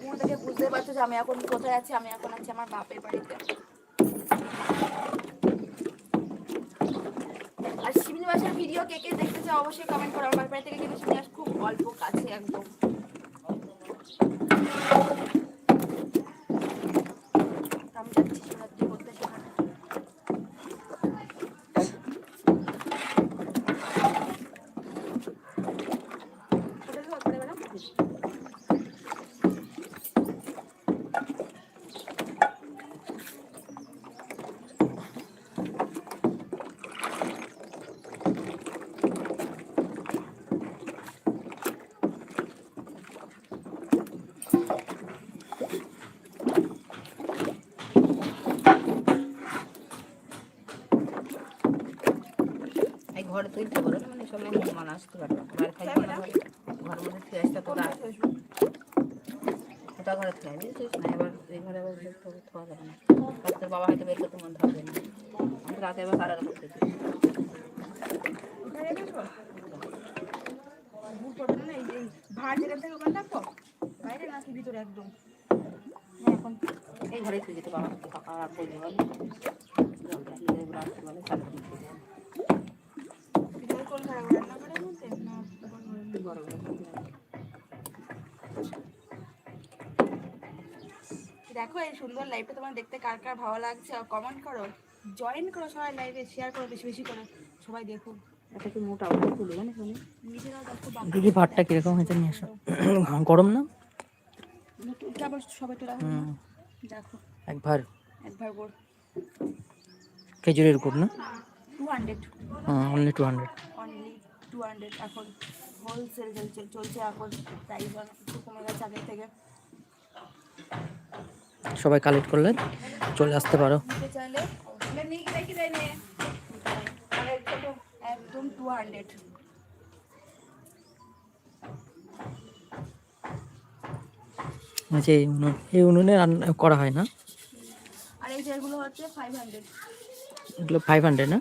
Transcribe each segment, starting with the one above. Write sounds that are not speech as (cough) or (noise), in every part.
বোন থেকে বুঝতে পারছ আমি এখন কোথায় আছি? আমি এখন আছি আমার বাপের বাড়িতে। আর শিবিনী মাসের ভিডিও কে কে দেখতে চাও অবশ্যই কমেন্ট করো। আমার বাড়ি থেকে কিন্তু খুব অল্প কাছে একদম আমি যাচ্ছি শিবরাত্রি করতে সেখানে কোথায় যাব? কোথায় বেরোবো? এই ঘরে তুলতে পারো মানে সবাই মেহমান আসতে পারবে ঘরে না ঘরে মধ্যে ফিরে আসতে তো ওটা ঘরে থেকে না এবার এই ঘরে আবার বের খাওয়া যাবে না। তোর বাবা হয়তো বের করতে মন থাকবে না। আমি রাতে এবার সারা রাত করতে ভাড় যেখান থেকে ওখানে? বাইরে নাকি ভিতরে একদম? এখন এই ঘরে তুই যেতে বাবা কাকা আর বলতে পারবি দেখো এই সুন্দর লাইভটা তোমার দেখতে কার কার ভালো লাগছে কমেন্ট করো। জয়েন করো সবাই লাইভে শেয়ার করো বেশি বেশি করে। সবাই দেখো। এটা কি মোটা ওটা না দেখো দিদি ভাতটা কীরকম হয়েছে নিয়ে আসো (coughs) গরম না? আবার সবাই তো দেখো দেখো। একবার। একবার খেজুরের গুড় না? Two hundred only two hundred only two hundred এখন হোলসেল চলছে চলছে এখন প্রাইস একটু কমে গেছে আগের থেকে। সবাই কালেক্ট করলে চলে আসতে পারো। চাইলে একটা একদম টু হান্ড্রেড আচ্ছা এই উনুন এই উনুনে রান্না করা হয় না? আর এই যেগুলো হচ্ছে ফাইভ হান্ড্রেড এগুলো ফাইভ হান্ড্রেড না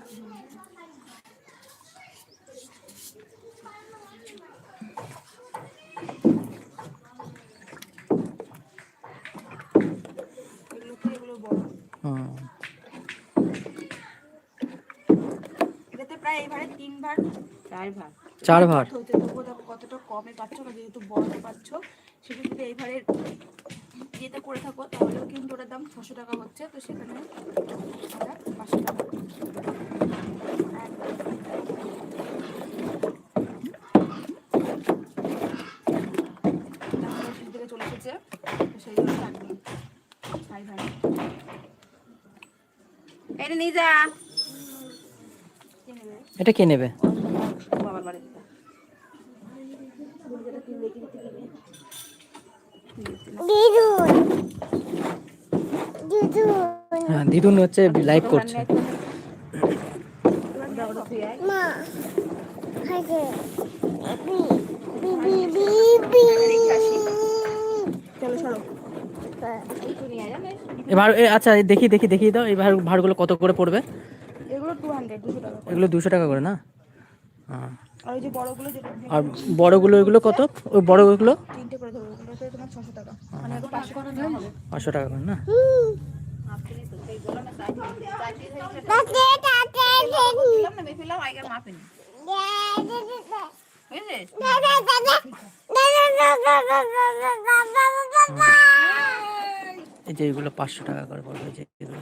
এগুলো তো এগুলো বড় হুম এটাতে প্রায় এবারে তিন ভাগ চার ভাগ। চার হচ্ছে কতটা কমে পাচ্ছ না যেহেতু বড় পাচ্ছ সেটা যদি এইবারে ইয়েতে করে থাকো তাহলেও কিন্তু ওটার দাম ছশো টাকা হচ্ছে। তো সেখানে পাঁচশো টাকা। চলে এসেছে সেই জন্য থাকবে এটা নিয়ে যা। এটা কে নেবে? বাবার হ্যাঁ দিদুন হচ্ছে লাইভ করছে। চলো সরো এবার এ, আচ্ছা এই দেখি দেখি দেখিয়ে দাও এই ভার ভারগুলো কত করে পড়বে? এগুলো টু হান্ড্রেড দুশো টাকা করে। এগুলো দুশো টাকা করে না। আর ওই যে বড়গুলো যেটা আর বড়গুলো এগুলো কত? ওই বড়গুলো? তিনটে করে দেবো ওগুলো তো তোমার ছশো টাকা। মানে পাঁচশো টাকা নেওয়া হবে পাঁচশো টাকা করে না? না এই যে এগুলো পাঁচশো টাকা করে পড়বে যে এগুলো।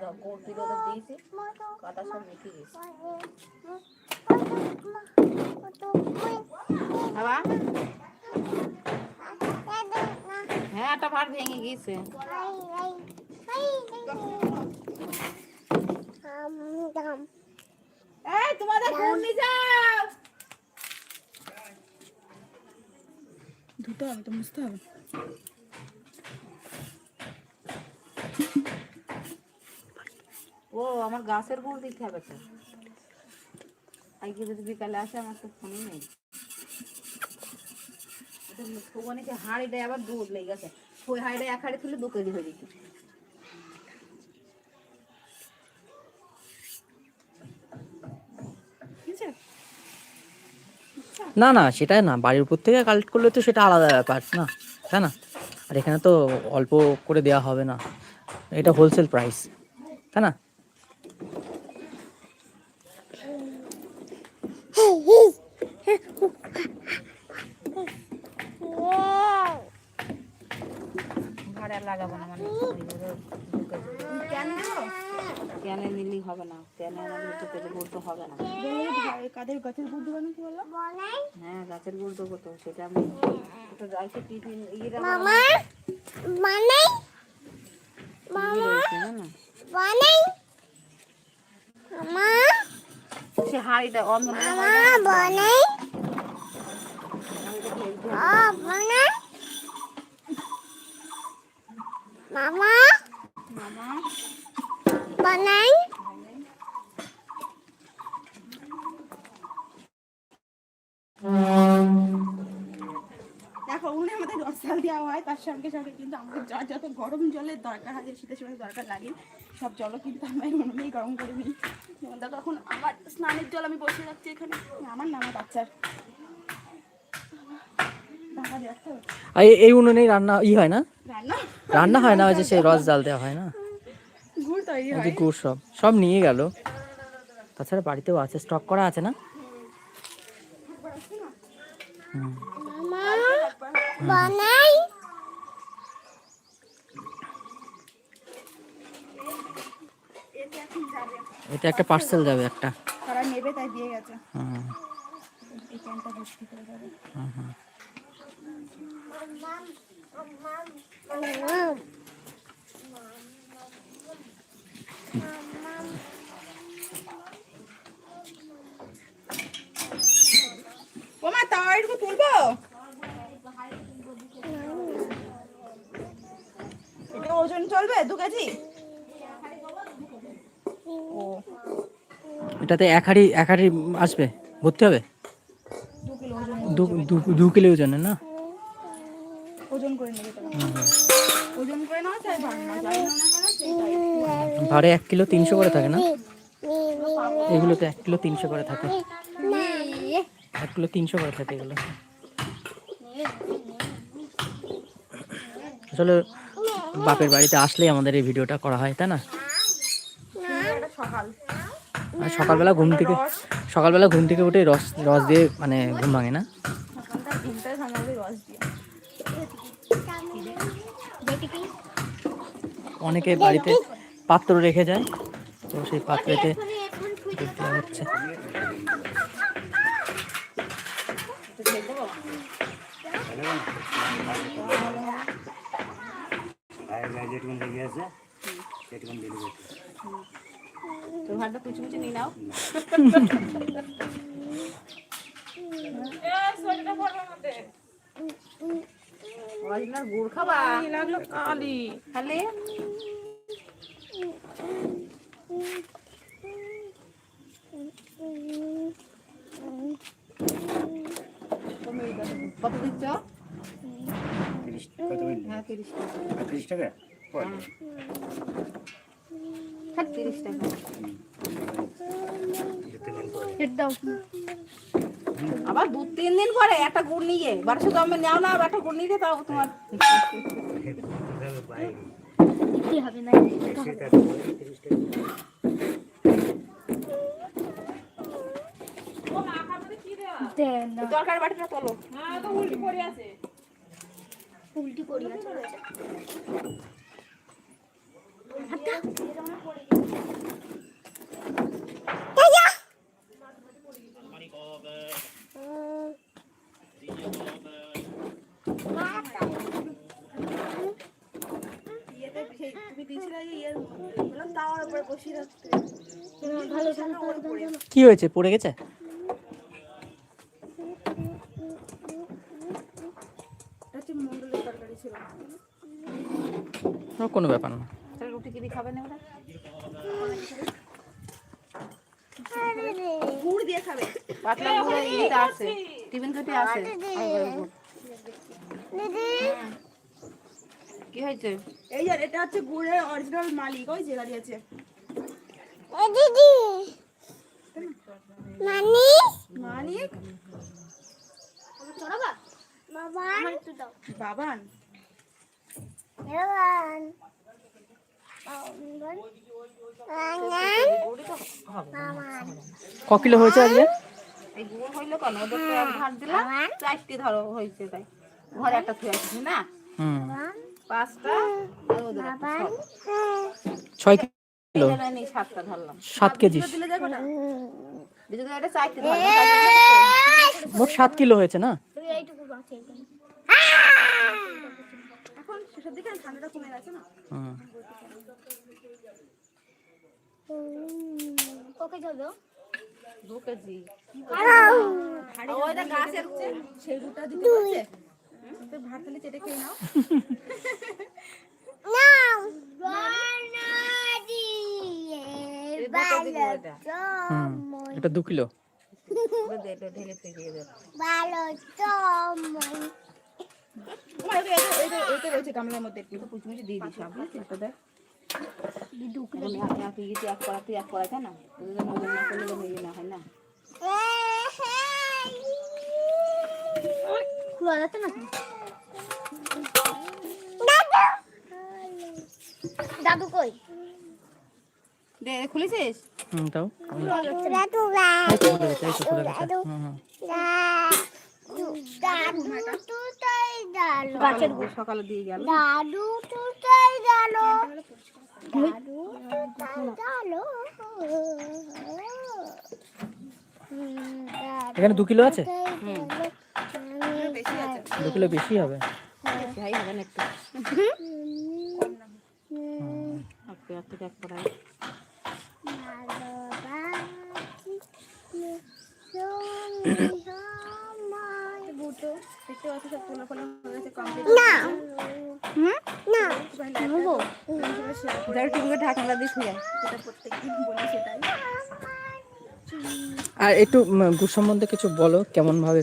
সব (coughs) গেছে বাবা। হ্যাঁ একটা ভাত ভেঙে গেছে এই তোমাদের ফোন নিয়ে যাও ধুতে হবে তো মুছতে হবে ও আমার গাছের গুড় দিতে হবে তো আজকে যদি বিকালে আসে আমার তো ফোনই নেই আবার দুধ লেগে গেছে। ওই এক তুলে দু কেজি হয়ে যেত না না সেটা না। বাড়ির উপর থেকে কালেক্ট করলে তো সেটা আলাদা ব্যাপার, না? তাই না? আর এখানে তো অল্প করে দেওয়া হবে না। এটা হোলসেল প্রাইস তাই না ভাড়া লাগাবো না মানে কেন দেবো ক্যানে নিলেই হবে না? ক্যানে আমাদের দু কেজি গুড় তো হবে না? কাদের গাছের গুড় দেবেন কি বলল হ্যাঁ গাছের গুড় দেবো তো সেটা আমি একটু রাইসে টিফিন ইয়ে সে হাঁড়িটা অন্য দেখো উনি আমাদের রস জাল দেওয়া হয় তার সঙ্গে সঙ্গে কিন্তু আমাদের যা যত গরম জলের দরকার হয় শীতের সময় দরকার লাগে সব জলও কিন্তু আমরা উনুনেই গরম করে নিই। যেমন দেখো এখন আমার স্নানের জল আমি বসে যাচ্ছি এখানে। আমার না আমার বাচ্চার। এই উনুনেই রান্না ই হয় না? রান্না? রান্না হয় না ওই যে সেই রস জাল দেওয়া হয় না? গুড় সব। সব নিয়ে গেল। তাছাড়া বাড়িতেও আছে স্টক করা আছে না? এটা একটা পার্সেল যাবে একটা। তারা নেবে তাই দিয়ে গেছে। হুম, এই ক্যানটা বিক্রি করে যাবে হুম, হুম। ওমা তাও একটু তুলবো? এটা ওজন চলবে দু কেজি? ও। এটাতে এক হাঁড়ি এক হাঁড়ি আসবে? ভর্তি হবে? দু কিলো ওজন দু দু- দু কিলো ওজনের না? ওজন করে নেবে। ওজন করে নাও চাই ভাড়ে এক কিলো তিনশো করে থাকে না? এগুলোতে এক কিলো তিনশো করে থাকে। এক কিলো তিনশো করে থাকে এগুলো। আসলে বাপের বাড়িতে আসলেই আমাদের এই ভিডিওটা করা হয় তাই না? সকাল আর সকালবেলা ঘুম থেকে সকালবেলা ঘুম থেকে উঠে রস রস দিয়ে মানে ঘুম ভাঙে না সকালটা ঘুমটাই ভাঙাবে রস দিয়ে অনেকে বাড়িতে পাত্র রেখে যায় তো সেই পাত্রেতে দুধ দেওয়া হচ্ছে ভাতটা কুচি কুচি নিয়ে নাও। অরিজিনাল গুড় খাবা? লাগল কালি। খালি কত দিচ্ছ? হ্যাঁ তিরিশ টাকা। তিরিশ টাকা? হ্যাঁ। তিরিশ টাকা। আবার দু তিন দিন পরে একটা গুড় নিয়ে বারোশো দামে নেও না আবার একটা গুড় নিয়ে তাও তোমার তরকারি বাটিটা তোলো। ইয়েতে সেই তুমি দিয়েছিলে যে ইয়ের মধ্যে বললাম তাওয়ার উপরে বসিয়ে রাখতে ভালো ভালো কি হয়েছে? পড়ে গেছে? এটা হচ্ছে তরকারি ছিল। কোনো ব্যাপার না। তাহলে রুটি কি দিয়ে খাবে না ওরা? গুড় দিয়ে খাবে। পাতলা গুঁড়ো আছে। টিফিন কেটে আছে কি হয়েছে? এই যে এটা হচ্ছে গুড়ের অরিজিনাল মালিক। ওই যে গাড়ি আছে। দিদি। বাবান। বাবান? ক কিলো হয়েছে আজকে? এই গুঁড়ো হইল কেন? ওদের তো এক ভাগ দিলাম চারটি ধরো হয়েছে তাই। ঘরে একটা থুয়ে আসছি না? পাঁচটা আর ওদের ছয়। কিলো সাতটা ধরলাম। সাত কেজি। মোট সাত কিলো হয়েছে না? এখন শেষের দিকে ঠান্ডাটা কমে গেছে না? ওকে যাবে দু কেজি গাছের সেই গুড়টা দিতে পারছে? ভাত তাহলে চেটে খেয়ে নাও। নাও। বানাদি ভালো হুম। এটা দু কিলো। এটা রয়েছে গামলার মধ্যে একটু। একটু কুচমুচি দিয়ে দিস আপনি দেখ। এখন এক এক ইয়েতে এক করা তুই এক করা তাই না মজা না করলে ইয়ে না হয় না খোলা যাচ্ছে না দাদু কই দে খুলেছিস হুম তাও দাদু দাদু ডালো গাছের সকালে দিয়ে গেল দাদু তুই ডালো দাদু তুই ডালো এখানে দু কিলো আছে? বেশি আছে দু কিলো বেশি হবে? ঢাকনা দিয়ে শুয়ে যেটা প্রত্যেকদিন বলি সেটাই। আর একটু গুড় সম্বন্ধে কিছু বলো কেমন ভাবে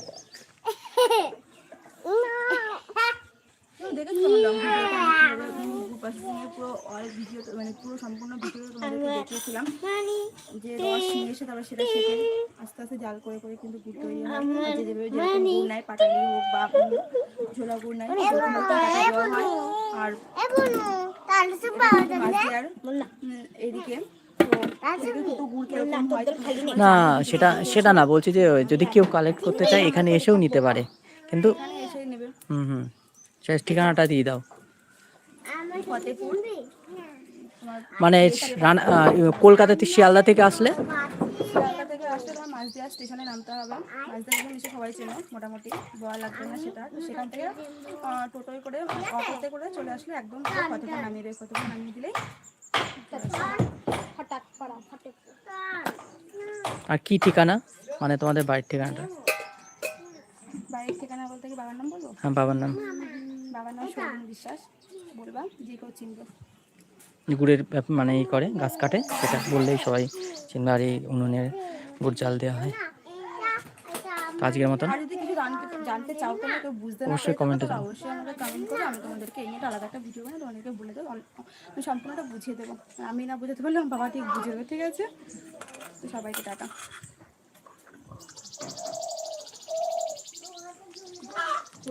পুরো অল ভিডিও মানে পুরো সম্পূর্ণ ভিডিও তোমাদেরকে দেখিয়েছিলাম যে রস নিয়ে এসে তারপর সেটা সেটে আস্তে আস্তে জাল করে করে কিন্তু গুড় তৈরি হয় যে যেভাবে যেরকম গুড় নেয় পাটালি হোক বা ঝোলা গুড় হয় আর এদিকে না সেটা সেটা না বলছি যে যদি কেউ কালেক্ট করতে চায় এখানে এসেও নিতে পারে। কিন্তু এখানে এসে নেবে। হুম হুম শেষ ঠিকানাটা দিয়ে দাও। মানে কলকাতা থেকে শিয়ালদা থেকে আসলে? শিয়ালদা থেকে আসলে তোমার মাঝদিয়া স্টেশনে নামতে হবে। মাঝদিয়া একদম সবাই চেনো মোটামুটি। বলা লাগবে না সেটা। সেখান থেকে টোটোয় করে অটোতে করে চলে আসলে একদম পুরো ফতেপুর নামিয়ে দেবে। ফতেপুর নামিয়ে দিলেই হঠাৎ আর কি ঠিকানা? মানে তোমাদের বাড়ির ঠিকানাটা? বাড়ির ঠিকানা বলতে কি বাবার নাম বলব? হ্যাঁ বাবার নাম। বাবার নাম সৌরভ বিশ্বাস বলবা যে কেউ চিনবে। গুড়ের মানে ই করে গাছ কাটে সেটা বললেই সবাই চিনবে আর এই উনুনের গুড় জাল দেওয়া হয়। তো আজকের মতন। আর যদি কিছু জানতে জানতে চাও তোমরা কেউ বুঝতে না অবশ্যই জানাও। আমাকে কমেন্ট করে আমি তোমাদেরকে এই নিয়ে একটা আলাদা একটা ভিডিও তোমাদেরকে বলে দেবো আমি সম্পূর্ণটা বুঝিয়ে দেবো। আমি না বুঝাতে পারলে আমার বাবা ঠিক বুঝে দেবে ঠিক আছে? তো সবাইকে টাটা।